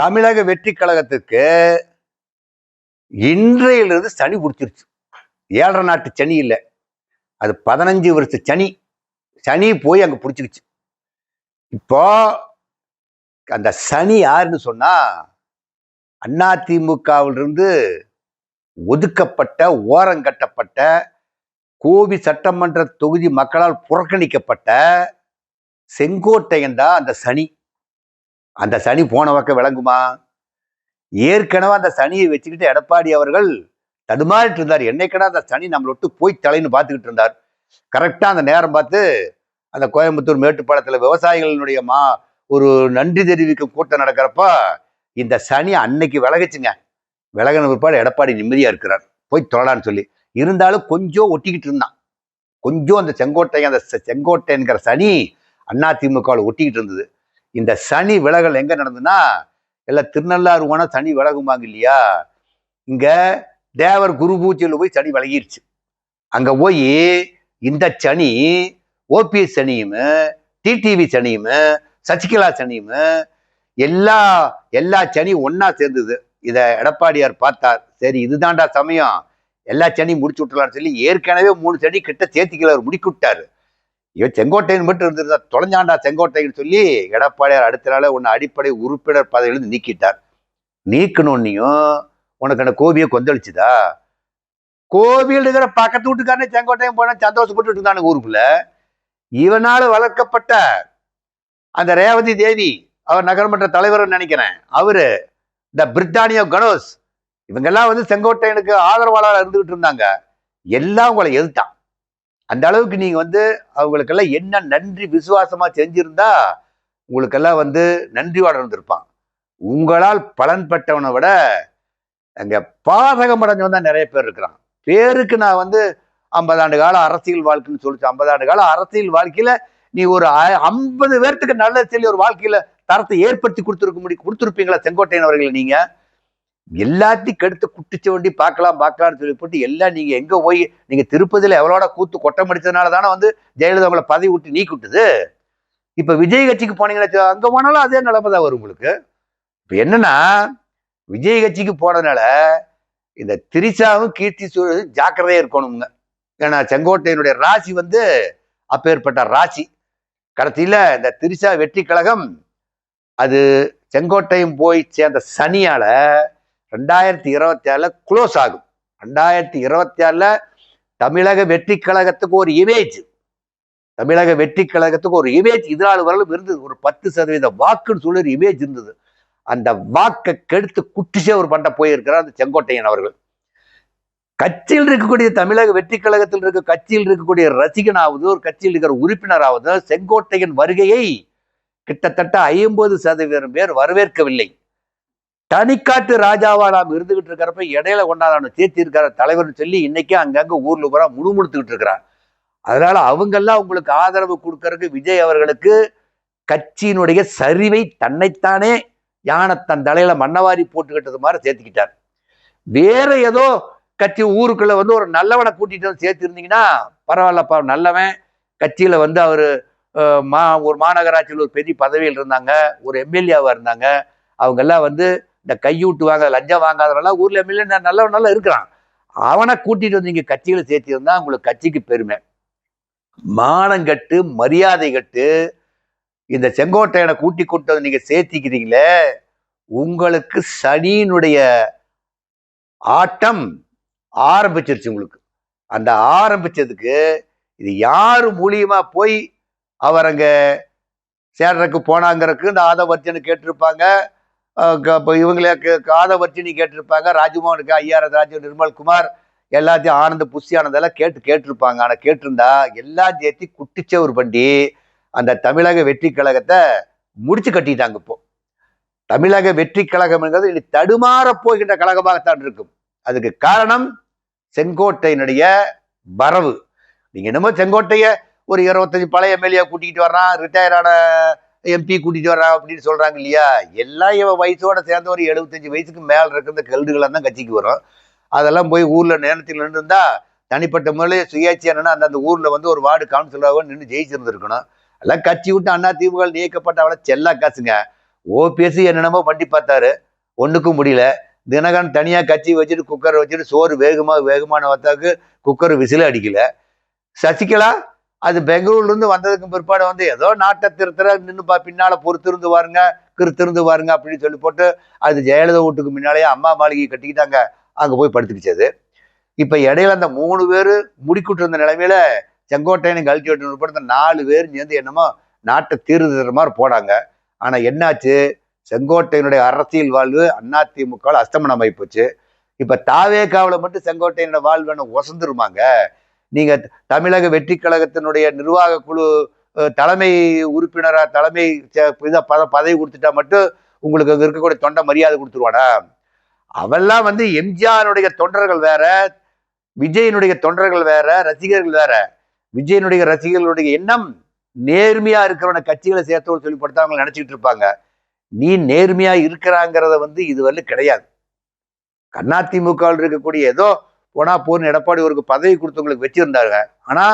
தமிழக வெற்றி கழகத்துக்கு இன்றையிலிருந்து சனி பிடிச்சிருச்சு ஏழரை நாட்டு சனி இல்லை. அது பதினஞ்சு வருஷ சனி. சனி போய் அங்கே பிடிச்சிருச்சு. இப்போ அந்த சனி யாருன்னு சொன்னா அதிமுகவிலிருந்து ஒதுக்கப்பட்ட ஓரங்கட்டப்பட்ட கோபி சட்டமன்ற தொகுதி மக்களால் புறக்கணிக்கப்பட்ட செங்கோட்டையன் தான் அந்த சனி. அந்த சனி போன பக்கம் விளங்குமா? ஏற்கனவே அந்த சனியை வச்சுக்கிட்டு எடப்பாடி அவர்கள் தடுமாறிட்டு இருந்தார். என்னைக்கடா அந்த சனி நம்மளை விட்டு போய் தலைன்னு பார்த்துக்கிட்டு இருந்தார். கரெக்டாக அந்த நேரம் பார்த்து அந்த கோயம்புத்தூர் மேட்டுப்பாளத்தில் விவசாயிகளினுடைய மா ஒரு நன்றி தெரிவிக்கும் கூட்டம் நடக்கிறப்ப இந்த சனி அன்னைக்கு விலகுச்சுங்க. விலகின பிற்பாடு எடப்பாடி நிம்மதியாக இருக்கிறார். போய் தொழலான்னு சொல்லி. இருந்தாலும் கொஞ்சம் ஒட்டிக்கிட்டு இருந்தான். கொஞ்சம் அந்த செங்கோட்டை அந்த செங்கோட்டைங்கிற சனி அதிமுகவில் ஒட்டிக்கிட்டு இருந்தது. இந்த சனி விலகல் எங்க நடந்ததுன்னா எல்லாம் திருநள்ளாறு போனா சனி விலகுமாங்க இல்லையா? இங்க தேவர் குரு பூஜையில் போய் சனி விலகிருச்சு. அங்க போய் இந்த சனி ஓபிஎஸ் சனியும் டிடிவி சனியும் சசிகலா சனியும் எல்லா எல்லா சனியும் ஒன்னா சேர்ந்தது. இதை எடப்பாடியார் பார்த்தார். சரி இதுதான்டா சமயம். எல்லா சனியும் முடிச்சு விட்டுலாம்னு சொல்லி ஏற்கனவே மூணு சனி கிட்ட சேர்த்திக்கல அவர் முடிக்கி இவன் செங்கோட்டையன் மட்டும் இருந்திருந்தா தொலைஞ்சாண்டா செங்கோட்டைன்னு சொல்லி எடப்பாடியார் அடுத்த நாள் உன்னை அடிப்படை உறுப்பினர் பதவியிலிருந்து நீக்கிட்டார். நீக்கணுன்னையும் உனக்கு அந்த கோபியை கொந்தளிச்சுதா? கோவில் இருக்கிற பக்கத்து வீட்டுக்காரனே செங்கோட்டையன் போனா சந்தோஷப்பட்டு இருந்தானுங்க ஊருக்குள்ள. இவனால் வளர்க்கப்பட்ட அந்த ரேவதி தேவி அவர் நகரமன்ற தலைவர் நினைக்கிறேன். அவரு இந்த பிரிட்டானியா கணோஸ். இவங்கெல்லாம் வந்து செங்கோட்டையனுக்கு ஆதரவாளராக இருந்துகிட்டு இருந்தாங்க. எல்லாம் உங்களை எதிர்த்தான். அந்த அளவுக்கு நீங்க வந்து அவங்களுக்கெல்லாம் என்ன நன்றி விசுவாசமா செஞ்சிருந்தா உங்களுக்கெல்லாம் வந்து நன்றி இருந்திருப்பான் உங்களால் பலன் விட அங்க பாதகம் அடைஞ்சவன் தான் நிறைய பேர் இருக்கிறான். பேருக்கு நான் வந்து ஐம்பது ஆண்டு கால அரசியல் வாழ்க்கைன்னு சொல்லிச்சு. ஐம்பது ஆண்டு கால அரசியல் வாழ்க்கையில நீ ஒரு ஐம்பது பேர்த்துக்கு நல்ல சொல்லி ஒரு வாழ்க்கையில தரத்தை ஏற்படுத்தி கொடுத்துருக்க முடியும் கொடுத்துருப்பீங்களா செங்கோட்டையன் அவர்களை நீங்கள் எல்லாத்தையும் கெடுத்து குட்டிச்ச வண்டி பார்க்கலாம் பார்க்கலாம்னு சொல்லி போட்டு எல்லாம் நீங்கள் எங்கே போய் நீங்கள் திருப்பதியில் எவ்வளோட கூத்து கொட்டம் அடித்ததுனால தானே வந்து ஜெயலலிதா உங்களை பதவி விட்டு நீக்கி விட்டுது இப்போ விஜய் கட்சிக்கு போனீங்கன்னா அங்கே போனாலும் அதே நிலைமை தான் வரும் உங்களுக்கு. இப்போ என்னன்னா விஜய் கட்சிக்கு போனதுனால இந்த திரிசாவும் கீர்த்தி சூழலும் ஜாக்கிரதையாக இருக்கணுங்க ஏன்னா செங்கோட்டையனுடைய ராசி வந்து அப்பேற்பட்ட ராசி. கடைசியில் இந்த திரிசா வெற்றி கழகம் அது செங்கோட்டையும் போய் சேர்ந்த சனியால் ரெண்டாயிரத்தி இருபத்தி ஆறுல க்ளோஸ் ஆகும். ரெண்டாயிரத்தி இருபத்தி ஆறில் தமிழக வெற்றி கழகத்துக்கு ஒரு இமேஜ் தமிழக வெற்றி கழகத்துக்கு ஒரு இமேஜ் இதனால் வரலும் இருந்தது. ஒரு பத்து சதவீத வாக்குன்னு சொல்லி ஒரு இமேஜ் இருந்தது. அந்த வாக்கை கெடுத்து குட்டிச்சே ஒரு பண்டை போயிருக்கிறார் அந்த செங்கோட்டையன் அவர்கள். கட்சியில் இருக்கக்கூடிய தமிழக வெற்றி கழகத்தில் இருக்க கட்சியில் இருக்கக்கூடிய ரசிகனாவது ஒரு கட்சியில் இருக்கிற உறுப்பினராவது செங்கோட்டையன் வருகையை கிட்டத்தட்ட ஐம்பது சதவீதம் பேர் வரவேற்கவில்லை. தனிக்காட்டு ராஜாவா நாம் இருந்துகிட்டு இருக்கிறப்ப இடையில கொண்டாடான சேர்த்தி இருக்கிற தலைவர்னு சொல்லி இன்னைக்கு அங்கங்க ஊர்ல பூரா முணுமுணுத்துக்கிட்டு இருக்கிறார் அதனால அவங்கெல்லாம் உங்களுக்கு ஆதரவு கொடுக்கறதுக்கு விஜய் அவர்களுக்கு கட்சியினுடைய சரிவை தன்னைத்தானே யானை தன் தலையில மண்ணவாரி போட்டுக்கிட்டது மாதிரி சேர்த்துக்கிட்டார். வேற ஏதோ கட்சி ஊருக்குள்ள வந்து ஒரு நல்லவனை கூட்டிட்டு வந்து சேர்த்திருந்தீங்கன்னா பரவாயில்லப்பா நல்லவன். கட்சியில வந்து அவரு மா ஒரு மாநகராட்சியில் ஒரு பெரிய பதவியில் இருந்தாங்க. ஒரு எம்எல்ஏவா இருந்தாங்க. அவங்க எல்லாம் வந்து இந்த கையூட்டு வாங்க லஞ்சம் வாங்காதவரெல்லாம் ஊர்ல மில்லியனர் நல்லவன் நல்லா இருக்கிறான். அவனை கூட்டிட்டு வந்து இங்க கட்சியில சேர்த்திருந்தா உங்களுக்கு கட்சிக்கு பெருமை. மானங்கட்டு மரியாதை கட்டு இந்த செங்கோட்டையனை கூட்டி கூட்டு வந்து நீங்க சேர்த்திக்கிறீங்களே உங்களுக்கு சனியினுடைய ஆட்டம் ஆரம்பிச்சிருச்சு உங்களுக்கு. அந்த ஆரம்பிச்சதுக்கு இது யார் மூலியமா போய் அவர் அங்கே சேர்றதுக்கு போனாங்கிறதுக்கு இந்த ஆதவர்ஜனை கேட்டிருப்பாங்க. இப்போ இவங்களே க- நீ கேட்டிருப்பாங்க. ராஜ்மோகனுக்கு ஐஆர்எஸ் ராஜு நிர்மல்குமார் எல்லாத்தையும் ஆனந்த புஷியானதெல்லாம் கேட்டு கேட்டிருப்பாங்க. ஆனால் கேட்டிருந்தா எல்லாம் சேர்த்து குட்டிச்சவர் பண்ணி அந்த தமிழக வெற்றி கழகத்தை முடிச்சு கட்டிட்டாங்க இப்போ. தமிழக வெற்றி கழகம்ங்கிறது இனி தடுமாற போகின்ற கழகமாகத்தான் இருக்கும். அதுக்கு காரணம் செங்கோட்டையினுடைய வரவு. நீங்க என்னமோ செங்கோட்டைய ஒரு இருபத்தஞ்சு பழைய எம்எல்ஏ கூட்டிகிட்டு வர்றான் ரிட்டையர் ஆன எம்பி கூட்டிட்டு வர்றான் அப்படின்னு சொல்றாங்க இல்லையா? எல்லாம் இவன் வயசோட சேர்ந்த ஒரு எழுபத்தஞ்சு வயசுக்கு மேல இருக்கிற கல்டுகளாக தான் கட்சிக்கு வரும். அதெல்லாம் போய் ஊர்ல நேரத்தில் நின்றுருந்தா தனிப்பட்ட முறையில் சுயாட்சி என்னன்னா அந்தந்த ஊர்ல வந்து ஒரு வார்டு கவுன்சிலராக நின்று ஜெயிச்சிருந்துருக்கணும். எல்லாம் கட்சி விட்டு அண்ணா திமுக நீக்கப்பட்ட அவளை செல்லா காசுங்க. ஓபிஎஸ் என்னென்னமோ பண்ணி பார்த்தாரு. ஒண்ணுக்கும் முடியல. தினகரன் தனியா கட்சி வச்சுட்டு குக்கரை வச்சுட்டு சோறு வேகமா வேகமான வத்தாக்கு குக்கர் விசில அடிக்கல. சசிகலா அது பெங்களூர்லேருந்து வந்ததுக்கு பிற்பாடு வந்து ஏதோ நாட்டை திருத்தர நின்னுப்பா பின்னால் பொறுத்திருந்து பாருங்க கிறுத்திருந்து பாருங்க அப்படின்னு சொல்லி போட்டு அது ஜெயலலிதா வீட்டுக்கு முன்னாலேயே அம்மா மாளிகை கட்டிக்கிட்டாங்க. அங்கே போய் படுத்துக்கிச்சது இப்போ இடையில அந்த மூணு பேர் முடிக்கிட்டு இருந்த நிலைமையில செங்கோட்டையனு கழட்டி விட்டு உட்பட நாலு பேர் சேர்ந்து என்னமோ நாட்டை தீர்ந்துற மாதிரி போனாங்க. ஆனால் என்னாச்சு? செங்கோட்டையனுடைய அரசியல் வாழ்வு அதிமுக அஸ்தமனம் ஆகி போச்சு. இப்போ தாவேக்காவில் மட்டும் செங்கோட்டையனோட வாழ்வு என்ன ஒசந்துருமாங்க? நீங்க தமிழக வெற்றி கழகத்தினுடைய நிர்வாக குழு தலைமை உறுப்பினரா தலைமை இதை பத- பதவி கொடுத்துட்டா மட்டும் உங்களுக்கு அங்க இருக்கக்கூடிய தொண்டை மரியாதை கொடுத்துருவானா? அவெல்லாம் வந்து எம்ஜிஆருடைய தொண்டர்கள் வேற விஜயனுடைய தொண்டர்கள் வேற ரசிகர்கள் வேற. விஜயனுடைய ரசிகர்களுடைய எண்ணம் நேர்மையா இருக்கிறவன கட்சிகளை சேர்த்தோடு சொல்லி படுத்து அவங்க நினைச்சிட்டு இருப்பாங்க. நீ நேர்மையா இருக்கிறாங்கிறத வந்து இதுவரை கிடையாது. அதிமுகவில் இருக்கக்கூடிய ஏதோ போனா போன்னு எடப்பாடி ஒரு பதவி கொடுத்தவங்களுக்கு வச்சிருந்தாங்க ஆனா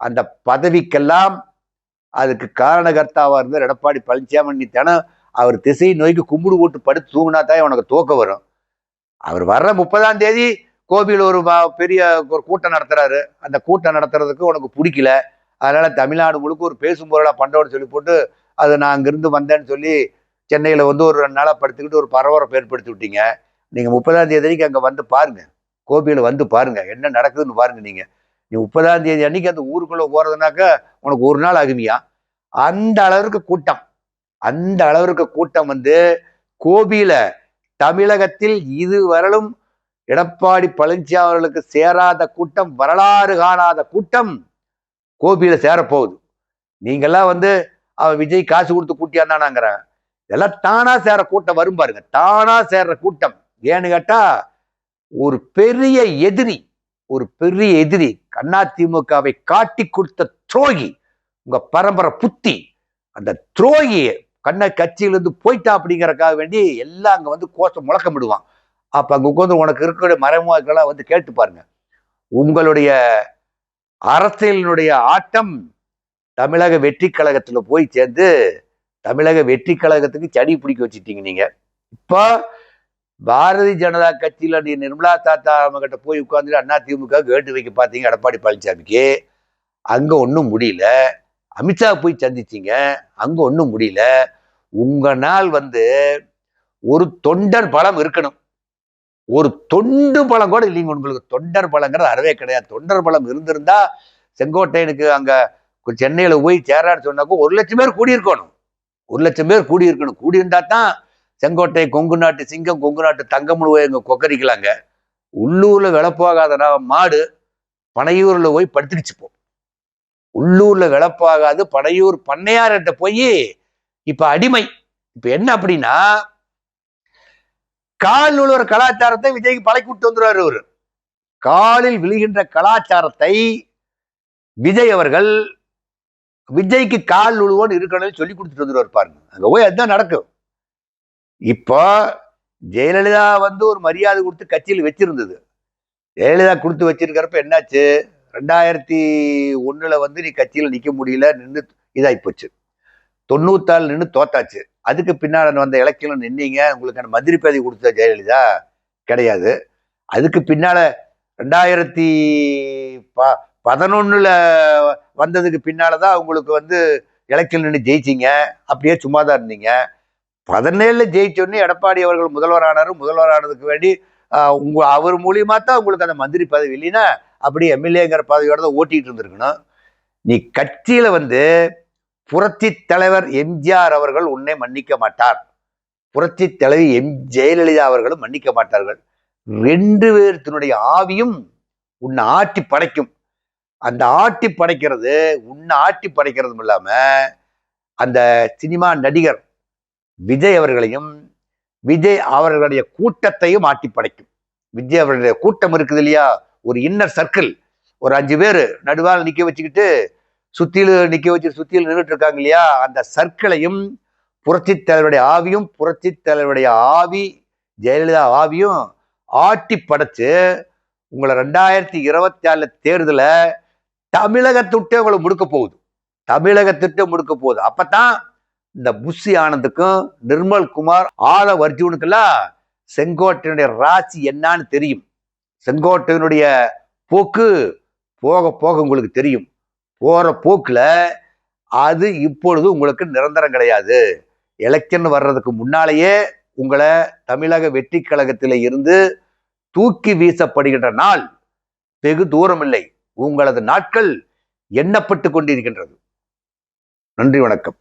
அந்த பதவிக்கெல்லாம் அதுக்கு காரணகர்த்தாவா இருந்தார் எடப்பாடி பழனிசாமி தினம் அவர் திசை நோய்க்கு கும்பிடு போட்டு படுத்து தூங்கினா தான் உனக்கு தூக்க வரும். அவர் வர்ற முப்பதாம் தேதி கோபியில் ஒரு பெரிய ஒரு கூட்டம் நடத்துறாரு. அந்த கூட்டம் நடத்துறதுக்கு உனக்கு பிடிக்கல. அதனால தமிழ்நாடு முழுக்க ஒரு பேசும் பொருளா பண்டோன்னு சொல்லி போட்டு அது நான் அங்கிருந்து வந்தேன்னு சொல்லி சென்னையில் வந்து ஒரு ரெண்டு நாளாக படுத்துக்கிட்டு ஒரு பரபரப்பு ஏற்படுத்தி விட்டீங்க. நீங்கள் முப்பதாம் தேதி வரைக்கும் அங்கே வந்து பாருங்கள் கோபியில வந்து பாருங்க. என்ன நடக்குதுன்னு பாருங்க நீங்க. நீ முப்பதாம் தேதி அன்னைக்கு அந்த ஊருக்குள்ள போறதுனாக்க உனக்கு ஒரு நாள் ஆகுமியா அந்த அளவிற்கு கூட்டம். அந்த அளவிற்கு கூட்டம் வந்து கோபியில தமிழகத்தில் இதுவரலும் எடப்பாடி பழனிசாமி அவர்களுக்கு சேராத கூட்டம் வரலாறு காணாத கூட்டம் கோபியில சேரப்போகுது. நீங்கெல்லாம் வந்து அவன் விஜய் காசு கொடுத்து கூட்டியாந்தானாங்கிறான் இதெல்லாம் தானா சேர கூட்டம் வரும் பாருங்க. தானா சேர்ற கூட்டம். ஏன்னு கேட்டா ஒரு பெரிய எதிரி ஒரு பெரிய எதிரி அதிமுகவை காட்டி கொடுத்த துரோகி உங்க பரம்பரை புத்தி அந்த துரோகி கண்ண கட்சியிலிருந்து போயிட்டா அப்படிங்கிறக்காக வேண்டி எல்லாம் அங்க வந்து கோஷம் முழக்கமிடுவான் அப்ப அங்க உட்காந்து உனக்கு இருக்கக்கூடிய மறைமுகங்கள்லாம் வந்து கேட்டு பாருங்க. உங்களுடைய அரசியலினுடைய ஆட்டம் தமிழக வெற்றி கழகத்துல போய் சேர்ந்து தமிழக வெற்றி கழகத்துக்கு சடி பிடிக்க வச்சுட்டீங்க நீங்க. இப்போ பாரதிய ஜனதா கட்சியில் நீ நிர்மலா தாத்தா கிட்ட போய் உட்காந்துட்டு அண்ணா திமுக கேட்டு வைக்க பார்த்தீங்க எடப்பாடி பழனிசாமிக்கு. அங்கே ஒன்றும் முடியல. அமித்ஷா போய் சந்திச்சீங்க அங்கே ஒன்றும் முடியல. உங்கள் நாள் வந்து ஒரு தொண்டர் பலம் இருக்கணும். ஒரு தொண்டு பலம் கூட இல்லைங்க உங்களுக்கு. தொண்டர் பலங்கிறது அறவே கிடையாது. தொண்டர் பலம் இருந்திருந்தா செங்கோட்டையனுக்கு அங்கே சென்னையில் போய் சேரான்னு சொன்னாக்கோ ஒரு லட்சம் பேர் கூடியிருக்கணும். ஒரு லட்சம் பேர் கூடியிருக்கணும். கூடியிருந்தா தான் செங்கோட்டை கொங்கு நாட்டு சிங்கம் கொங்கு நாட்டு தங்கம்னு போய் இங்க கொக்கரிக்கலாங்க. உள்ளூர்ல விலை போகாதனா மாடு பனையூர்ல போய் படுத்துக்கிச்சுப்போம் போ உள்ளூர்ல விளப்பாகாது பனையூர் பண்ணையார்கிட்ட போய் இப்ப அடிமை. இப்ப என்ன அப்படின்னா கால் உழுவுற கலாச்சாரத்தை விஜய்க்கு பழக்கி விட்டு வந்துடுவார் அவரு காலில் விழுகின்ற கலாச்சாரத்தை விஜய் அவர்கள் விஜய்க்கு கால் உழுவோன்னு இருக்கணும்னு சொல்லி கொடுத்துட்டு வந்துருவாரு பாருங்க. அங்க போய் அதுதான் நடக்கும். இப்போ ஜெயலலிதா வந்து ஒரு மரியாதை கொடுத்து கட்சியில் வச்சிருந்தது. ஜெயலலிதா கொடுத்து வச்சிருக்கிறப்ப என்னாச்சு? ரெண்டாயிரத்தி ஒன்றில் வந்து நீ கட்சியில் நிற்க முடியல நின்று இதாகி போச்சு. நின்று தோத்தாச்சு. அதுக்கு பின்னால் வந்த எலெக்ஷன்ல நின்னீங்க உங்களுக்கான மந்திரி பதவி கொடுத்த ஜெயலலிதா? கிடையாது. அதுக்கு பின்னால் ரெண்டாயிரத்தி ப பதினொன்றில் வந்ததுக்கு பின்னால் தான் உங்களுக்கு வந்து எலெக்ஷன் நின்று ஜெயிச்சிங்க. அப்படியே சும்மா தான் இருந்தீங்க. பதினேழுல ஜெயிச்சோடனே எடப்பாடி அவர்கள் முதல்வர் முதல்வரானதுக்கு வேண்டி உங்க அவர் மூலியமா தான் உங்களுக்கு அந்த மந்திரி பதவி இல்லைன்னா அப்படி எம்எல்ஏங்கிற பதவியோட தான் ஓட்டிட்டு இருந்திருக்கணும். நீ கட்சியில வந்து புரட்சி தலைவர் எம்ஜிஆர் அவர்கள் உன்னை மன்னிக்க மாட்டார். புரட்சி தலைவி எம். ஜெயலலிதா அவர்களும் மன்னிக்க மாட்டார்கள். ரெண்டு பேர்த்தினுடைய ஆவியும் உன்னை ஆட்டி படைக்கும். அந்த ஆட்டி படைக்கிறது உன்னை ஆட்டி படைக்கிறதும் இல்லாம அந்த சினிமா நடிகர் விஜய் அவர்களையும் விஜய் அவர்களுடைய கூட்டத்தையும் ஆட்டி படைக்கும். விஜய் அவர்களுடைய கூட்டம் இருக்குது இல்லையா? ஒரு இன்னர் சர்க்கிள் ஒரு அஞ்சு பேர் நடுவால் நிக்க வச்சுக்கிட்டு சுத்தியில் நிக்க வச்சு சுத்தியில் நின்றுட்டு இருக்காங்க இல்லையா? அந்த சர்க்கிளையும் புரட்சி தலைவருடைய ஆவியும் புரட்சி தலைவருடைய ஆவி ஜெயலலிதா ஆவியும் ஆட்டி படைச்சு உங்களை ரெண்டாயிரத்தி இருபத்தி ஆறுல தேர்தல தமிழகத்துட்டே உங்களை முடுக்க போகுது. தமிழகத்திட்ட முடுக்க போகுது. அப்பதான் இந்த புஷி ஆனந்துக்கும் நிர்மல் குமார் ஆல வர்ஜுனுக்கெல்லாம் செங்கோட்டையனுடைய ராசி என்னன்னு தெரியும். செங்கோட்டையினுடைய போக்கு போக போக உங்களுக்கு தெரியும். போற போக்குல அது இப்பொழுது உங்களுக்கு நிரந்தரம் கிடையாது. எலெக்ஷன் வர்றதுக்கு முன்னாலேயே உங்களை தமிழக வெற்றி கழகத்தில் இருந்து தூக்கி வீசப்படுகின்ற நாள் வெகு தூரமில்லை. உங்களது நாட்கள் எண்ணப்பட்டு கொண்டிருக்கின்றது. நன்றி வணக்கம்.